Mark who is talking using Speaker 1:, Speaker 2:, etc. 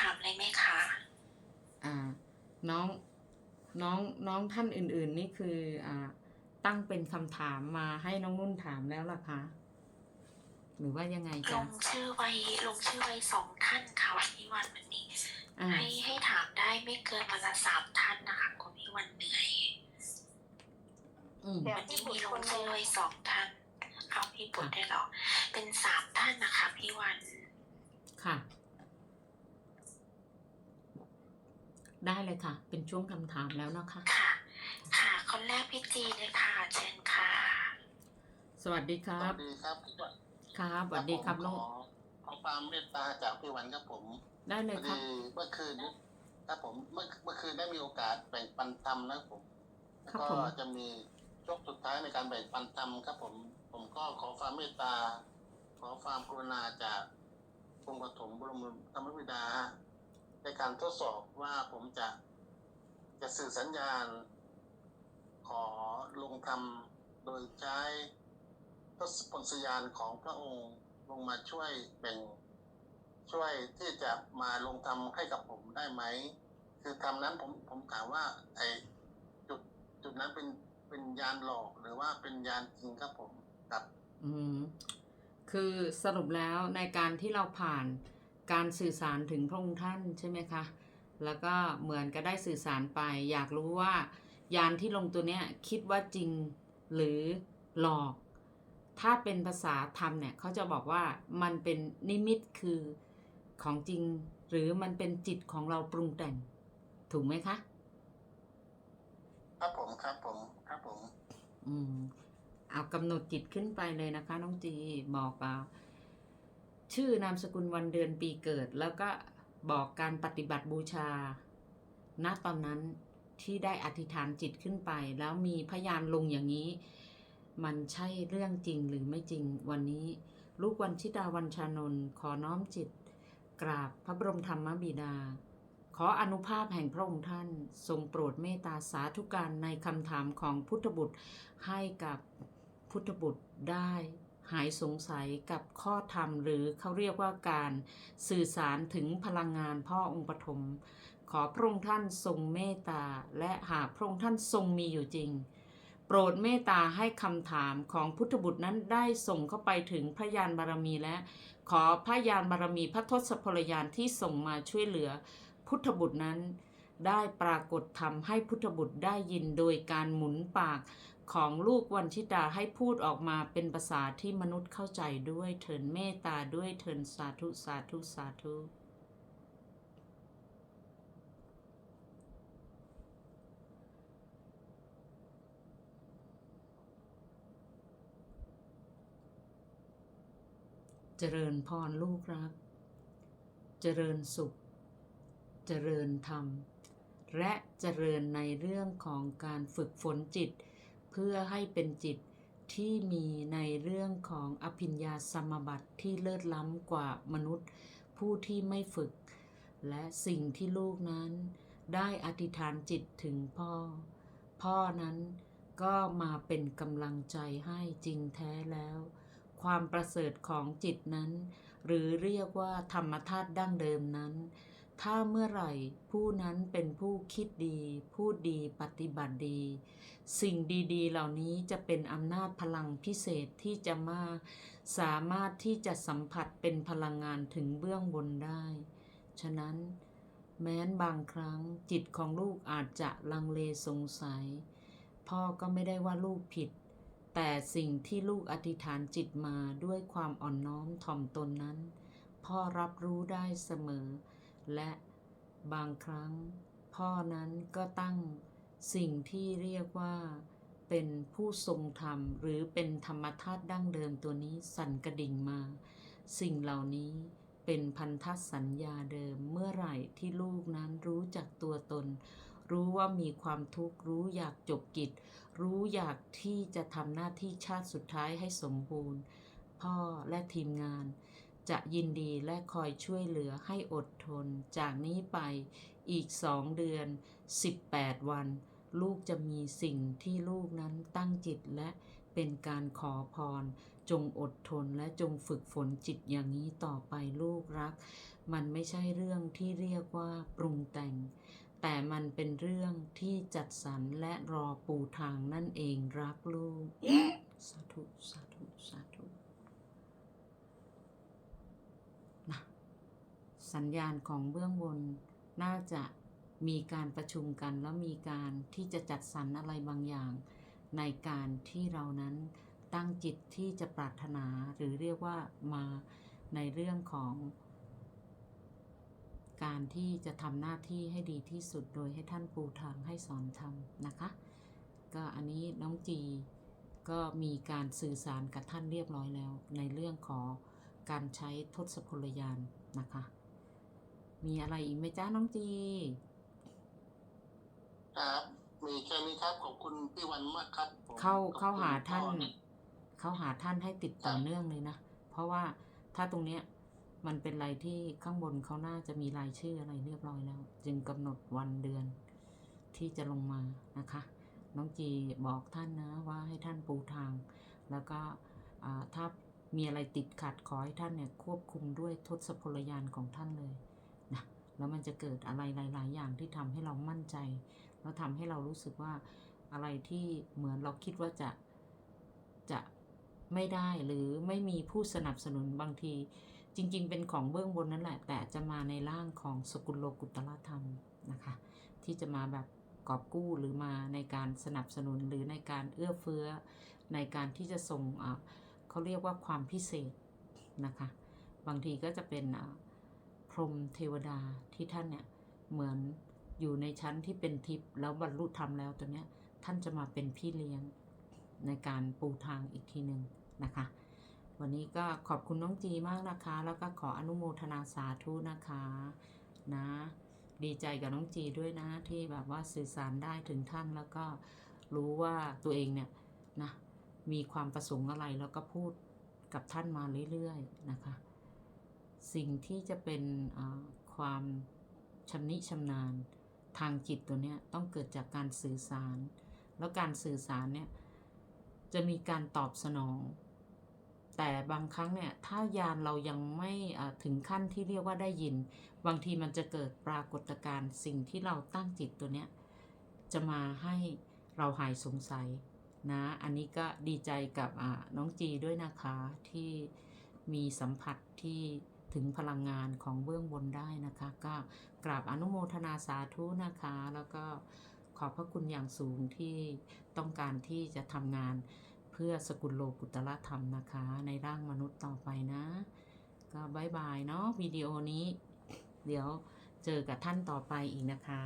Speaker 1: ถามอะไรไหมคะ
Speaker 2: อ่า น้องน้องน้องท่านอื่น ๆ นี่คืออ่าตั้งเป็นคำถามมาให้น้องนุ่นถามแล้วล่ะคะหรือว่ายังไง
Speaker 1: ล
Speaker 2: จ๊ะ
Speaker 1: งชื่อไว้ลงชื่อไว้สองท่านค่ะวันพี่วันวันนี้
Speaker 2: อ่า
Speaker 1: ให้ให้ถามได้ไม่เกินวันละสามท่านนะคะคุณพี่วันเหนื่อย
Speaker 2: อืม
Speaker 3: เดี๋ยว
Speaker 1: วัน
Speaker 3: พี่
Speaker 1: นี้
Speaker 3: บุ
Speaker 1: มี
Speaker 3: ตร
Speaker 1: ล
Speaker 3: ค
Speaker 1: ง
Speaker 3: นห
Speaker 1: ชื่
Speaker 3: นึ่
Speaker 1: องไว้สองท่าน เอาพี่บุตรได้หรอ เป็นสามท่านนะคะพี่วัน
Speaker 2: ค่ะ ได้เลยค่ะ เป็นช่วงคำถามแล้วนะคะ
Speaker 1: ค่ะ ค่ะคนแรกพี่จีเลยค่ะเชิญค่ะ
Speaker 2: สวัสดีค
Speaker 4: ส
Speaker 2: รั
Speaker 4: วั
Speaker 2: บ
Speaker 4: สดีครับพี่วัน
Speaker 2: ครับสวัสดีครับ
Speaker 4: ผม
Speaker 2: น้อง
Speaker 4: ขอขอความเมตตาจากพี่วันครับผม
Speaker 2: ได้เล
Speaker 4: พ
Speaker 2: ย
Speaker 4: อ
Speaker 2: ครับ
Speaker 4: ดีเมื่อคืนนี้ครับผมเมื่อเมื่อคืนได้มีโอกาสแบ่งปันธรรมนะครับผมแล้ว
Speaker 2: ครับ
Speaker 4: ก็
Speaker 2: ผม
Speaker 4: จะมีช่วงสุดท้ายในการแบ่งปันธรรมครับผม ผมก็ขอความเมตตา ขอความกรุณาจากองค์ปฐมบรมธรรมบิดา ในการทดสอบว่าผมจะจะสื่อสัญญาณ ขอลงธรรมโดยใช้ทศพลสยานของพระองค์ลงมาช่วยแบ่งช่วยที่จะมาลงธรรมให้กับผมได้ไหม คือธรรมนั้นผมผมถามว่าไอจุดจุดนั้นเป็นเป็นยานหลอกหรือว่าเป็นยานจริงครับผมครับ
Speaker 2: อืมคือสรุปแล้วในการที่เราผ่าน การสื่อสารถึงพระองค์ท่านใช่ไหมคะ แล้วก็เหมือนก็ได้สื่อสารไป อยากรู้ว่ายานที่ลงตัวเนี้ยคิดว่าจริงหรือหลอก ถ้าเป็นภาษาธรรมเนี่ยเขาจะบอกว่ามันเป็นนิมิตคือของจริง หรือมันเป็นจิตของเราปรุงแต่ง ถูกไหมคะ
Speaker 4: ครับผมครับผมครับผม
Speaker 2: อืม เอากำหนดจิตขึ้นไปเลยนะคะ น้องจีบอกอ่า ชื่อนามสกุลวันเดือนปีเกิด แล้วก็บอกการปฏิบัติบูชา ณตอนนั้นที่ได้อธิษฐานจิตขึ้นไป แล้วมีพยานลงอย่างนี้ มันใช่เรื่องจริงหรือไม่จริงวันนี้ ลูกวันชิดาวันชานนท์ขอน้อมจิต กราบพระบรมธรรมบิดา ขออนุภาพแห่งพระองค์ท่าน ทรงโปรดเมตตาสาธุการในคำถามของพุทธบุตรให้กับพุทธบุตรได้ หายสงสัยกับข้อธรรม หรือเขาเรียกว่าการสื่อสารถึงพลังงานพ่อองค์ปฐมขอพระองค์ท่านทรงเมตตา และหากพระองค์ท่านทรงมีอยู่จริง โปรดเมตตาให้คำถามของพุทธบุตรนั้นได้ส่งเข้าไปถึงพระยานบารมีและ ขอพระยานบารมีพระทศพลยานที่ส่งมาช่วยเหลือ พุทธบุตรนั้นได้ปรากฏธรรมให้พุทธบุตรได้ยินโดยการหมุนปาก ของลูกวันชิตาให้พูดออกมาเป็นภาษาที่มนุษย์เข้าใจด้วยเถินเมตตาด้วยเถินสาธุสาธุสาธุเจริญพรลูกรัก เจริญสุข เจริญธรรม และเจริญในเรื่องของการฝึกฝนจิต เพื่อให้เป็นจิตที่มีในเรื่องของอภิญญาสมบัติที่เลิศล้ำกว่ามนุษย์ ผู้ที่ไม่ฝึก และสิ่งที่ลูกนั้นได้อธิษฐานจิตถึงพ่อ พ่อนั้นก็มาเป็นกำลังใจให้จริงแท้แล้ว ความประเสริฐของจิตนั้น หรือเรียกว่าธรรมธาตุดั้งเดิมนั้น ถ้าเมื่อไหร่ผู้นั้นเป็นผู้คิดดี พูดดีปฏิบัติดี สิ่งดีๆ เหล่านี้จะเป็นอำนาจพลังพิเศษที่จะมาสามารถที่จะสัมผัสเป็นพลังงานถึงเบื้องบนได้ ฉะนั้น แม้นบางครั้งจิตของลูกอาจจะลังเลสงสัย พ่อก็ไม่ได้ว่าลูกผิด แต่สิ่งที่ลูกอธิษฐานจิตมาด้วยความอ่อนน้อมถ่อมตนนั้น พ่อรับรู้ได้เสมอ และบางครั้งพ่อนั้นก็ตั้งสิ่งที่เรียกว่าเป็นผู้ทรงธรรม หรือเป็นธรรมธาตุดั้งเดิมตัวนี้สั่นกระดิ่งมา สิ่งเหล่านี้เป็นพันธสัญญาเดิมเมื่อไหร่ที่ลูกนั้นรู้จักตัวตน รู้ว่ามีความทุกข์รู้อยากจบกิจ รู้อยากที่จะทำหน้าที่ชาติสุดท้ายให้สมบูรณ์ พ่อและทีมงาน จะยินดีและคอยช่วยเหลือให้อดทน จากนี้ไปอีกสองเดือน 18 วัน ลูกจะมีสิ่งที่ลูกนั้นตั้งจิตและเป็นการขอพร จงอดทนและจงฝึกฝนจิตอย่างนี้ต่อไปลูกรัก มันไม่ใช่เรื่องที่เรียกว่าปรุงแต่ง แต่มันเป็นเรื่องที่จัดสรรและรอปูทางนั่นเองรักลูก สาธุสาธุ สาธุนะ สัญญาณของเบื้องบน น่าจะมีการประชุมกันแล้วมีการที่จะจัดสรรอะไรบางอย่าง ในการที่เรานั้นตั้งจิตที่จะปรารถนาหรือเรียกว่ามาในเรื่องของ การที่จะทำหน้าที่ให้ดีที่สุดโดยให้ท่านปูทางให้สอนทำนะคะ ก็อันนี้น้องจีก็มีการสื่อสารกับท่านเรียบร้อยแล้ว ในเรื่องของการใช้ทศพลยานนะคะ มีอะไรอีกไหมจ้าน้องจี
Speaker 4: ครับ มีแค่นี้ครับขอบคุณพี่วันมากครับผม
Speaker 2: เข้า
Speaker 4: ขอบคุณ
Speaker 2: เข้าหาท่าน
Speaker 4: พ่อ
Speaker 2: เข้าหาท่านให้ติดต่อเนื่องเลยนะ เพราะว่าถ้าตรงเนี้ยมันเป็นอะไรที่ข้างบนเขาน่าจะมีรายชื่ออะไรเรียบร้อยแล้ว จึงกำหนดวันเดือนที่จะลงมานะคะ น้องจีบอกท่านนะว่าให้ท่านปูทาง แล้วก็อ่าถ้ามีอะไรติดขัดขอให้ท่านเนี่ยควบคุมด้วยทศพลยานของท่านเลยนะ แล้วมันจะเกิดอะไรหลาย ๆ อย่างที่ทำให้เรามั่นใจ แล้วทำให้เรารู้สึกว่าอะไรที่เหมือนเราคิดว่าจะจะไม่ได้หรือไม่มีผู้สนับสนุนบางที จริง ๆ เป็นของเบื้องบนนั่นแหละ แต่จะมาในร่างของสกุลโลกุตละธรรมนะคะ ที่จะมาแบบกอบกู้หรือมาในการสนับสนุนหรือในการเอื้อเฟื้อ ในการที่จะส่งเขาเรียกว่าความพิเศษนะคะ บางทีก็จะเป็นอ่า พรหมเทวดาที่ท่านเนี่ยเหมือนอยู่ในชั้นที่เป็นทิพย์แล้วบรรลุธรรมแล้วตัวเนี้ยท่านจะมาเป็นพี่เลี้ยงในการปูทางอีกทีหนึ่งนะคะ วันนี้ก็ขอบคุณน้องจีมากนะคะ แล้วก็ขออนุโมทนาสาธุนะคะนะ ดีใจกับน้องจีด้วยนะที่แบบว่าสื่อสารได้ถึงท่านแล้วก็รู้ว่าตัวเองเนี่ยนะมีความประสงค์อะไรแล้วก็พูดกับท่านมาเรื่อยๆนะคะ สิ่งที่จะเป็นความชำนิชำนาญทางจิตตัวเนี้ยต้องเกิดจากการสื่อสาร แล้วการสื่อสารเนี่ยจะมีการตอบสนอง แต่บางครั้งเนี่ยถ้ายานเรายังไม่ถึงขั้นที่เรียกว่าได้ยิน บางทีมันจะเกิดปรากฏการณ์สิ่งที่เราตั้งจิตตัวเนี้ยจะมาให้เราหายสงสัยนะ อันนี้ก็ดีใจกับน้องจีด้วยนะคะที่มีสัมผัสที่ ถึงพลังงานของเบื้องบนได้นะคะ ก็กราบอนุโมทนาสาธุนะคะ แล้วก็ขอบพระคุณอย่างสูงที่ต้องการที่จะทำงานเพื่อสกุลโลกุตละธรรมนะคะ ในร่างมนุษย์ต่อไปนะ ก็บายบายเนาะวิดีโอนี้ เดี๋ยวเจอกับท่านต่อไปอีกนะคะ